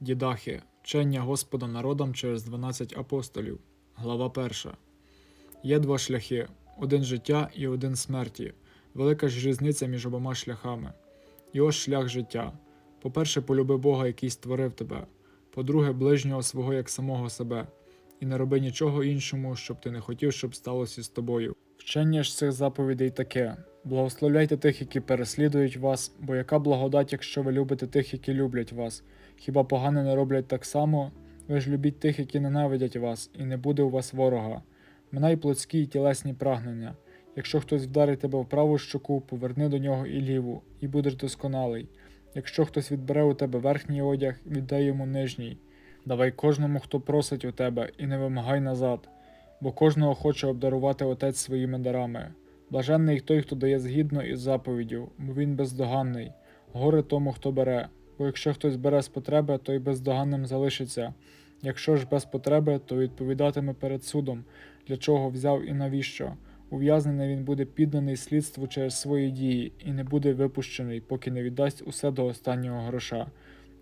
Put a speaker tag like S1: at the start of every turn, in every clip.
S1: Дідахи. Вчення Господа народам через 12 апостолів. Глава 1. Є два шляхи: один життя і один смерті. Велика ж різниця між обома шляхами. І ось шлях життя. По-перше, полюби Бога, який створив тебе. По-друге, ближнього свого як самого себе. І не роби нічого іншому, щоб ти не хотів, щоб сталося з тобою. Вчення ж цих заповідей таке: благословляйте тих, які переслідують вас, бо яка благодать, якщо ви любите тих, які люблять вас. Хіба погане не роблять так само? Ви ж любіть тих, які ненавидять вас, і не буде у вас ворога. Минай плотські й тілесні прагнення. Якщо хтось вдарить тебе в праву щоку, поверни до нього і ліву, і будеш досконалий. Якщо хтось відбере у тебе верхній одяг, віддай йому нижній. Давай кожному, хто просить у тебе, і не вимагай назад, бо кожного хоче обдарувати отець своїми дарами. Блаженний той, хто дає згідно із заповіддю, бо він бездоганний. Горе тому, хто бере, бо якщо хтось бере з потреби, то й бездоганним залишиться. Якщо ж без потреби, то відповідатиме перед судом, для чого взяв і навіщо. Ув'язнений він буде підданий слідству через свої дії і не буде випущений, поки не віддасть усе до останнього гроша.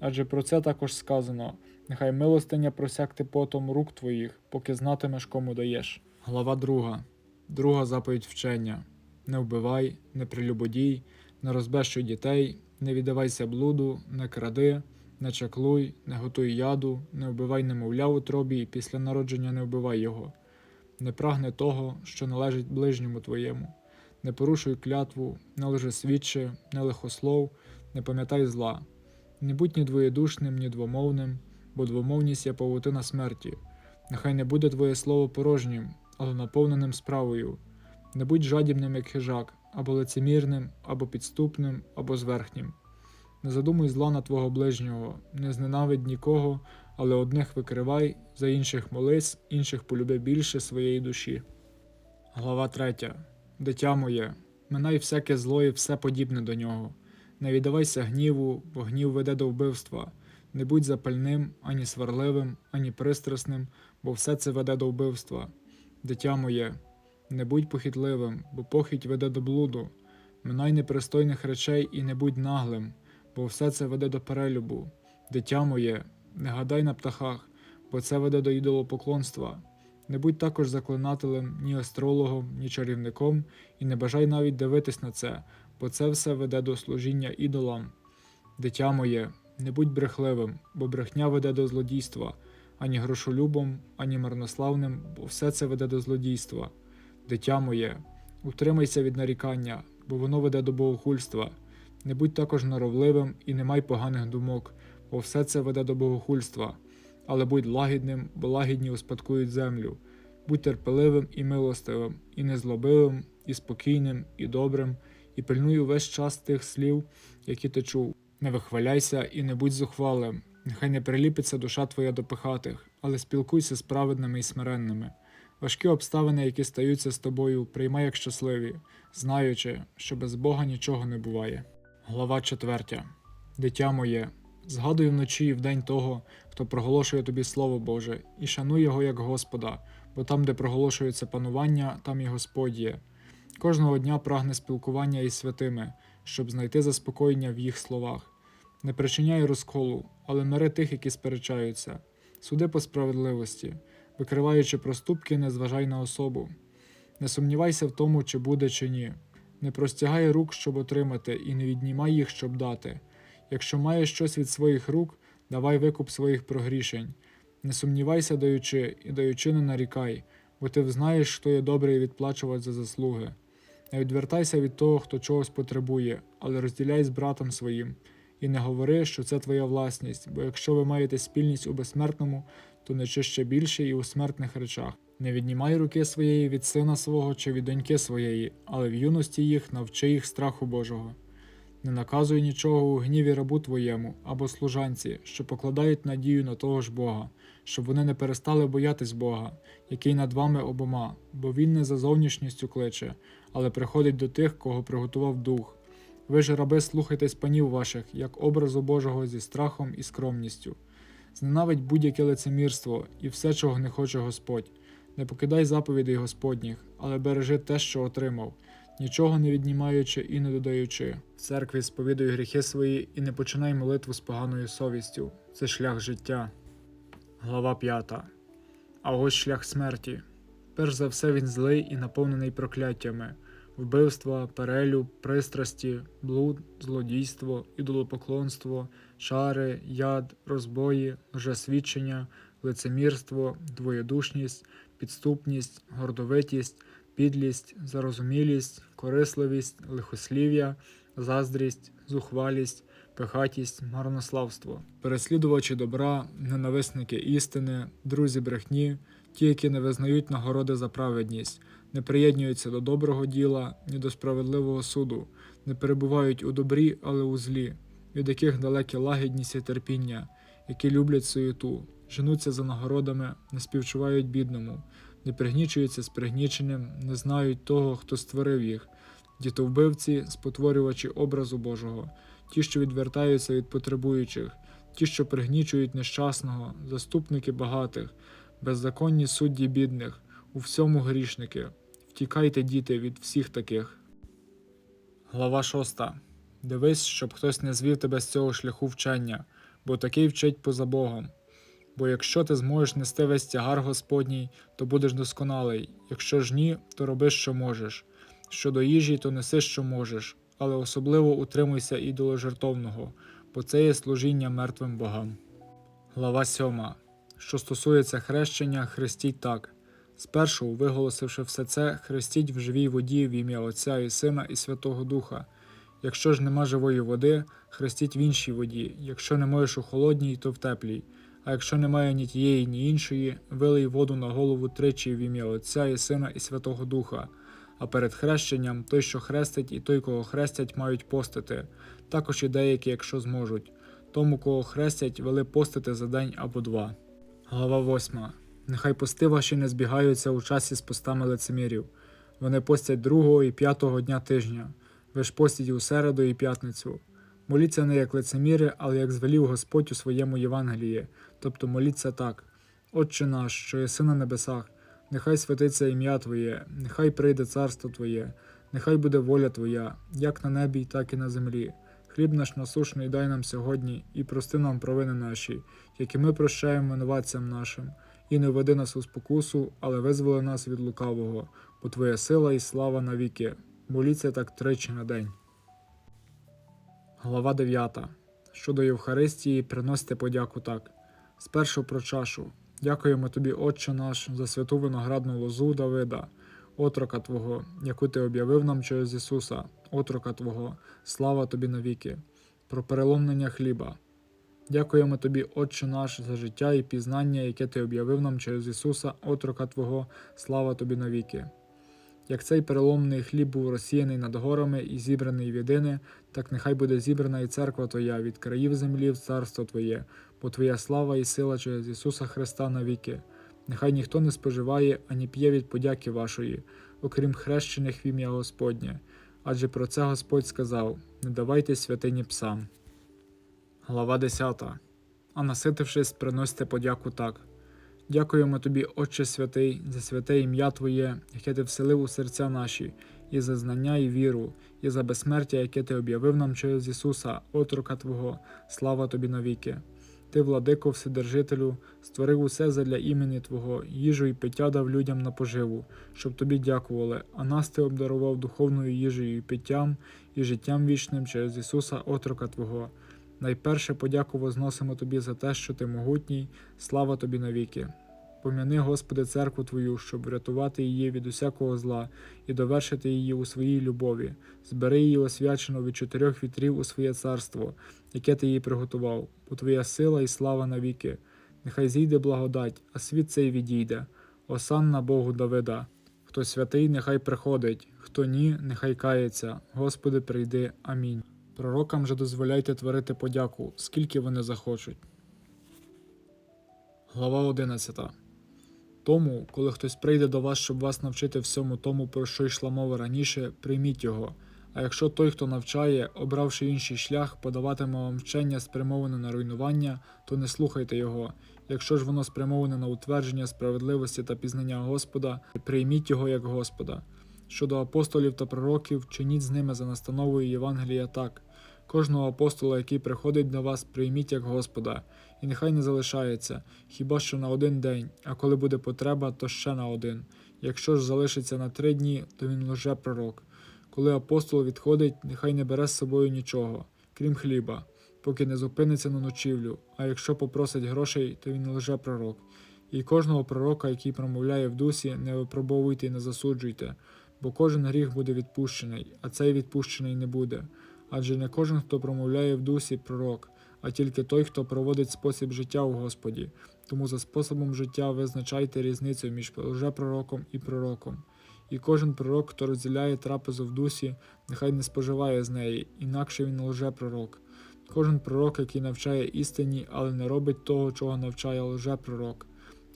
S1: Адже про це також сказано: нехай милостиня просякти потом рук твоїх, поки знатимеш, кому даєш. Глава 2. Друга заповідь вчення: Не вбивай, не прелюбодій, не розбещуй дітей, не віддавайся блуду, не кради, не чаклуй, не готуй яду, не вбивай немовля у тробі, після народження не вбивай його. Не прагни того, що належить ближньому твоєму, не порушуй клятву, не лжесвідчи, не лихослов, не пам'ятай зла. Не будь ні двоєдушним, ні двомовним, бо двомовність є павутина смерті. Нехай не буде твоє слово порожнім, але наповненим справою. Не будь жадібним, як хижак, або лицемірним, або підступним, або зверхнім. Не задумуй зла на твого ближнього, не зненавидь нікого, але одних викривай, за інших молись, інших полюби більше своєї душі. Глава 3. Дитя моє, минай всяке зло і все подібне до нього. Не віддавайся гніву, бо гнів веде до вбивства. Не будь запальним, ані сварливим, ані пристрасним, бо все це веде до вбивства. Дитя моє, не будь похитливим, бо похить веде до блуду. Минай непристойних речей і не будь наглим, бо все це веде до перелюбу. Дитя моє, не гадай на птахах, бо це веде до ідолопоклонства. Не будь також заклинателем, ні астрологом, ні чарівником, і не бажай навіть дивитись на це, бо це все веде до служіння ідолам. Дитя моє, не будь брехливим, бо брехня веде до злодійства, ані грошолюбом, ані марнославним, бо все це веде до злодійства. Дитя моє, утримайся від нарікання, бо воно веде до богохульства. Не будь також наровливим і не май поганих думок, бо все це веде до богохульства. Але будь лагідним, бо лагідні успадкують землю. Будь терпеливим і милостивим, і незлобивим, і спокійним, і добрим, і пильнуй увесь час тих слів, які ти чув. Не вихваляйся і не будь зухвалим. Нехай не приліпиться душа твоя до пихатих, але спілкуйся з праведними і смиренними. Важкі обставини, які стаються з тобою, приймай як щасливі, знаючи, що без Бога нічого не буває. Глава 4. Дитя моє, згадуй вночі і вдень того, хто проголошує тобі Слово Боже, і шануй його як Господа, бо там, де проголошується панування, там і Господь є. Кожного дня прагне спілкування із святими, щоб знайти заспокоєння в їх словах. Не причиняй розколу, але мири тих, які сперечаються. Суди по справедливості, викриваючи проступки, не зважай на особу. Не сумнівайся в тому, чи буде, чи ні. Не простягай рук, щоб отримати, і не віднімай їх, щоб дати. Якщо маєш щось від своїх рук, давай викуп своїх прогрішень. Не сумнівайся, даючи, і даючи не нарікай, бо ти взнаєш, хто є добрий відплачувати за заслуги. Не відвертайся від того, хто чогось потребує, але розділяй з братом своїм, і не говори, що це твоя власність, бо якщо ви маєте спільність у безсмертному, то не ще більше і у смертних речах. Не віднімай руки своєї від сина свого чи від доньки своєї, але в юності їх навчи їх страху Божого. Не наказуй нічого у гніві рабу твоєму або служанці, що покладають надію на того ж Бога, щоб вони не перестали боятись Бога, який над вами обома, бо Він не за зовнішністю кличе, але приходить до тих, кого приготував дух. Ви ж, раби, слухайтесь панів ваших, як образу Божого зі страхом і скромністю. Зненавидь будь-яке лицемірство і все, чого не хоче Господь. Не покидай заповідей Господніх, але бережи те, що отримав. Нічого не віднімаючи і не додаючи. В церкві сповідуй гріхи свої і не починай молитву з поганою совістю. Це шлях життя. Глава 5. А ось шлях смерті. Перш за все він злий і наповнений прокляттями вбивства, перелюб, пристрасті, блуд, злодійство, ідолопоклонство, шари, яд, розбої, лжесвідчення, лицемірство, двоєдушність, підступність, гордовитість, підлість, зарозумілість, корисливість, лихослів'я, заздрість, зухвалість, пихатість, марнославство, переслідувачі добра, ненависники істини, друзі брехні, ті, які не визнають нагороди за праведність, не приєднуються до доброго діла, ні до справедливого суду, не перебувають у добрі, але у злі, від яких далекі лагідність і терпіння, які люблять суєту, женуться за нагородами, не співчувають бідному, не пригнічуються з пригніченим, не знають того, хто створив їх, дітовбивці, спотворювачі образу Божого, ті, що відвертаються від потребуючих, ті, що пригнічують нещасного, заступники багатих, беззаконні судді бідних, у всьому грішники. Втікайте, діти, від всіх таких. Глава 6. Дивись, щоб хтось не звів тебе з цього шляху вчення, бо такий вчить поза Богом. Бо якщо ти зможеш нести весь тягар Господній, то будеш досконалий, якщо ж ні, то роби, що можеш. Щодо їжі, то неси, що можеш, але особливо утримуйся ідоложертовного, бо це є служіння мертвим богам. Глава 7. Що стосується хрещення, хрестіть так. Спершу, виголосивши все це, хрестіть в живій воді в ім'я Отця і Сина і Святого Духа. Якщо ж нема живої води, хрестіть в іншій воді, якщо не можеш у холодній, то в теплій. А якщо немає ні тієї, ні іншої, вилий воду на голову тричі в ім'я Отця і Сина і Святого Духа. А перед хрещенням той, що хрестить, і той, кого хрестять, мають постити, також і деякі, якщо зможуть. Тому, кого хрестять, вели постити за день або два. Глава 8. Нехай пости ваші не збігаються у часі з постами лицемірів. Вони постять другого і п'ятого дня тижня. Ви ж постіть у середу і п'ятницю. Моліться не як лицеміри, але як звелів Господь у своєму Євангелії, тобто моліться так: Отче наш, що єси на небесах, нехай святиться ім'я Твоє, нехай прийде царство Твоє, нехай буде воля Твоя, як на небі, так і на землі. Хліб наш насушний дай нам сьогодні, і прости нам провини наші, як і ми прощаємо винуватцям нашим, і не веди нас у спокусу, але визволи нас від лукавого, бо Твоя сила і слава навіки. Моліться так тричі на день. Глава 9. Щодо Євхаристії, приносите подяку так. Спершу про чашу. Дякуємо тобі, Отче наш, за святу виноградну лозу Давида, отрока Твого, яку ти об'явив нам через Ісуса, отрока Твого, слава тобі навіки, про переломлення хліба. Дякуємо тобі, Отче наш, за життя і пізнання, яке ти об'явив нам через Ісуса, отрока Твого, слава тобі навіки. Як цей переломний хліб був розсіяний над горами і зібраний в єдине, так нехай буде зібрана і церква Твоя від країв землі в царство Твоє, бо Твоя слава і сила через Ісуса Христа навіки. Нехай ніхто не споживає ані п'є від подяки вашої, окрім хрещених в ім'я Господнє. Адже про це Господь сказав: не давайте святині псам. Глава 10. А наситившись, приносите подяку так. Дякуємо тобі, Отче святий, за святе ім'я Твоє, яке ти вселив у серця наші, і за знання і віру, і за безсмертя, яке ти об'явив нам через Ісуса, отрока Твого, слава тобі навіки. Ти, владико, Вседержителю, створив усе задля імені Твого, їжу і пиття дав людям на поживу, щоб тобі дякували, а нас ти обдарував духовною їжею і питтям, і життям вічним через Ісуса, отрока Твого. Найперше подяку возносимо тобі за те, що ти могутній, слава тобі навіки. Пом'яни, Господи, церкву Твою, щоб врятувати її від усякого зла і довершити її у своїй любові, збери її освячену від чотирьох вітрів у своє царство, яке ти їй приготував, бо Твоя сила і слава навіки. Нехай зійде благодать, а світ цей відійде. Осанна Богу Давида. Хто святий, нехай приходить, хто ні, нехай кається. Господи, прийди. Амінь. Пророкам же дозволяйте творити подяку, скільки вони захочуть. Глава 11. Тому, коли хтось прийде до вас, щоб вас навчити всьому тому, про що йшла мова раніше, прийміть його. А якщо той, хто навчає, обравши інший шлях, подаватиме вам вчення спрямоване на руйнування, то не слухайте його. Якщо ж воно спрямоване на утвердження справедливості та пізнання Господа, прийміть його як Господа. Щодо апостолів та пророків, чиніть з ними за настановою Євангелія так. Кожного апостола, який приходить до вас, прийміть як Господа, і нехай не залишається, хіба що на один день, а коли буде потреба, то ще на один. Якщо ж залишиться на три дні, то він лжепророк. Коли апостол відходить, нехай не бере з собою нічого, крім хліба, поки не зупиниться на ночівлю, а якщо попросить грошей, то він лжепророк. І кожного пророка, який промовляє в дусі, не випробовуйте і не засуджуйте, бо кожен гріх буде відпущений, а цей відпущений не буде. Адже не кожен, хто промовляє в дусі, пророк, а тільки той, хто проводить спосіб життя у Господі. Тому за способом життя визначайте різницю між лжепророком і пророком. І кожен пророк, хто розділяє трапезу в дусі, нехай не споживає з неї, інакше він лжепророк. Кожен пророк, який навчає істині, але не робить того, чого навчає лжепророк.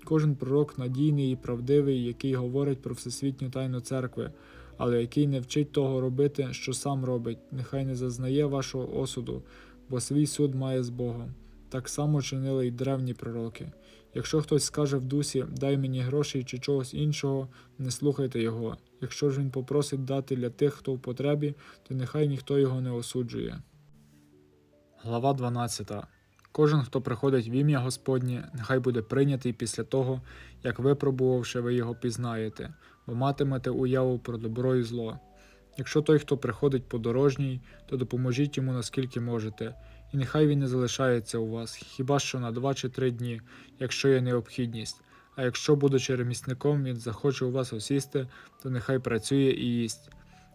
S1: Кожен пророк надійний і правдивий, який говорить про всесвітню тайну церкви, але який не вчить того робити, що сам робить, нехай не зазнає вашого осуду, бо свій суд має з Богом. Так само чинили й древні пророки. Якщо хтось скаже в дусі дай мені грошей чи чогось іншого, не слухайте його. Якщо ж він попросить дати для тих, хто в потребі, то нехай ніхто його не осуджує. Глава 12. Кожен, хто приходить в ім'я Господнє, нехай буде прийнятий після того, як випробувавши, ви його пізнаєте, бо матимете уяву про добро і зло. Якщо той, хто приходить подорожній, то допоможіть йому наскільки можете, і нехай він не залишається у вас, хіба що на два чи три дні, якщо є необхідність. А якщо, будучи ремісником, він захоче у вас осісти, то нехай працює і їсть.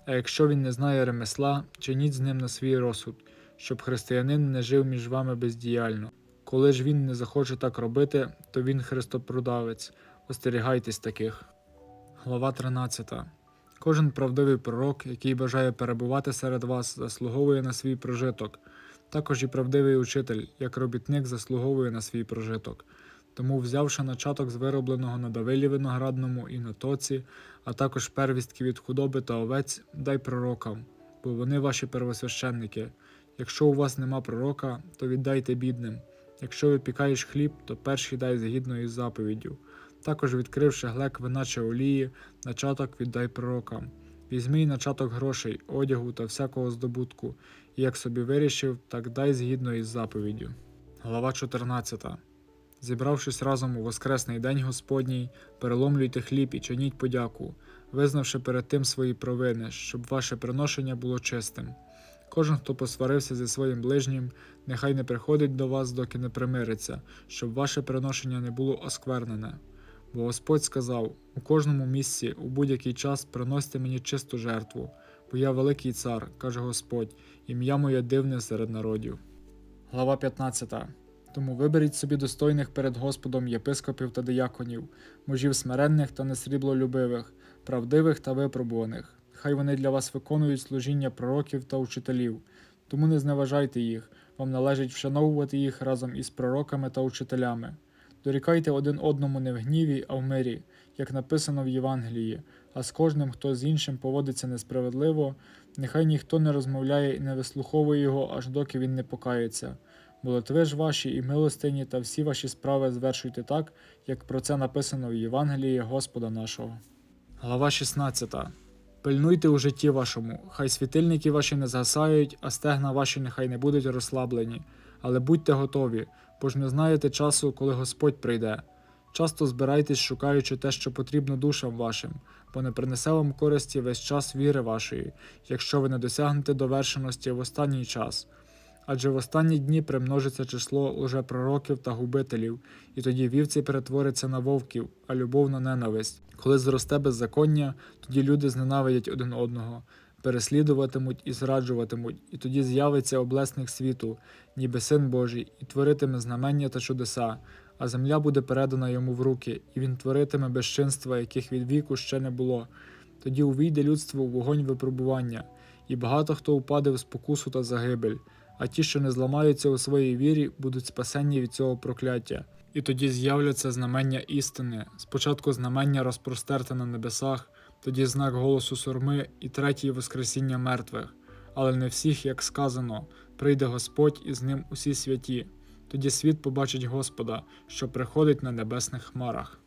S1: А якщо він не знає ремесла, чиніть з ним на свій розсуд, щоб християнин не жив між вами бездіяльно. Коли ж він не захоче так робити, то він христопродавець. Остерігайтесь таких. Глава 13. Кожен правдивий пророк, який бажає перебувати серед вас, заслуговує на свій прожиток. Також і правдивий учитель, як робітник, заслуговує на свій прожиток. Тому, взявши начаток з виробленого на давилі виноградному і на тоці, а також первістки від худоби та овець, дай пророкам, бо вони ваші первосвященники. Якщо у вас нема пророка, то віддайте бідним. Якщо випікаєш хліб, то перший дай згідно із заповіддю. Також, відкривши глек вина чи олії, начаток віддай пророкам. Візьми й начаток грошей, одягу та всякого здобутку, і як собі вирішив, так дай згідно із заповіддю. Глава 14. Зібравшись разом у Воскресний день Господній, переломлюйте хліб і чиніть подяку, визнавши перед тим свої провини, щоб ваше приношення було чистим. Кожен, хто посварився зі своїм ближнім, нехай не приходить до вас, доки не примириться, щоб ваше приношення не було осквернене. Бо Господь сказав: у кожному місці, у будь-який час приносьте мені чисту жертву, бо я великий цар, каже Господь, ім'я моє дивне серед народів. Глава 15. Тому виберіть собі достойних перед Господом єпископів та дияконів, мужів смиренних та несріблолюбивих, правдивих та випробуваних. Хай вони для вас виконують служіння пророків та учителів. Тому не зневажайте їх, вам належить вшановувати їх разом із пророками та учителями. Дорікайте один одному не в гніві, а в мирі, як написано в Євангелії, а з кожним, хто з іншим поводиться несправедливо, нехай ніхто не розмовляє і не вислуховує його, аж доки він не покається. Молитви ж ваші і милостині та всі ваші справи звершуйте так, як про це написано в Євангелії Господа нашого. Глава 16. Пильнуйте у житті вашому, хай світильники ваші не згасають, а стегна ваші нехай не будуть розслаблені, але будьте готові, бо ж не знаєте часу, коли Господь прийде. Часто збирайтесь, шукаючи те, що потрібно душам вашим, бо не принесе вам користі весь час віри вашої, якщо ви не досягнете довершеності в останній час. Адже в останні дні примножиться число лжепророків та губителів, і тоді вівці перетворяться на вовків, а любов на ненависть. Коли зросте беззаконня, тоді люди зненавидять один одного, переслідуватимуть і зраджуватимуть, і тоді з'явиться облесник світу, ніби син Божий, і творитиме знамення та чудеса, а земля буде передана йому в руки, і він творитиме безчинства, яких від віку ще не було. Тоді увійде людство у вогонь випробування, і багато хто упаде в спокусу та загибель а ті, що не зламаються у своїй вірі, будуть спасені від цього прокляття. І тоді з'являться знамення істини, спочатку знамення розпростерте на небесах, тоді знак голосу сурми і третє Воскресіння мертвих. Але не всіх, як сказано, прийде Господь і з ним усі святі. Тоді світ побачить Господа, що приходить на небесних хмарах.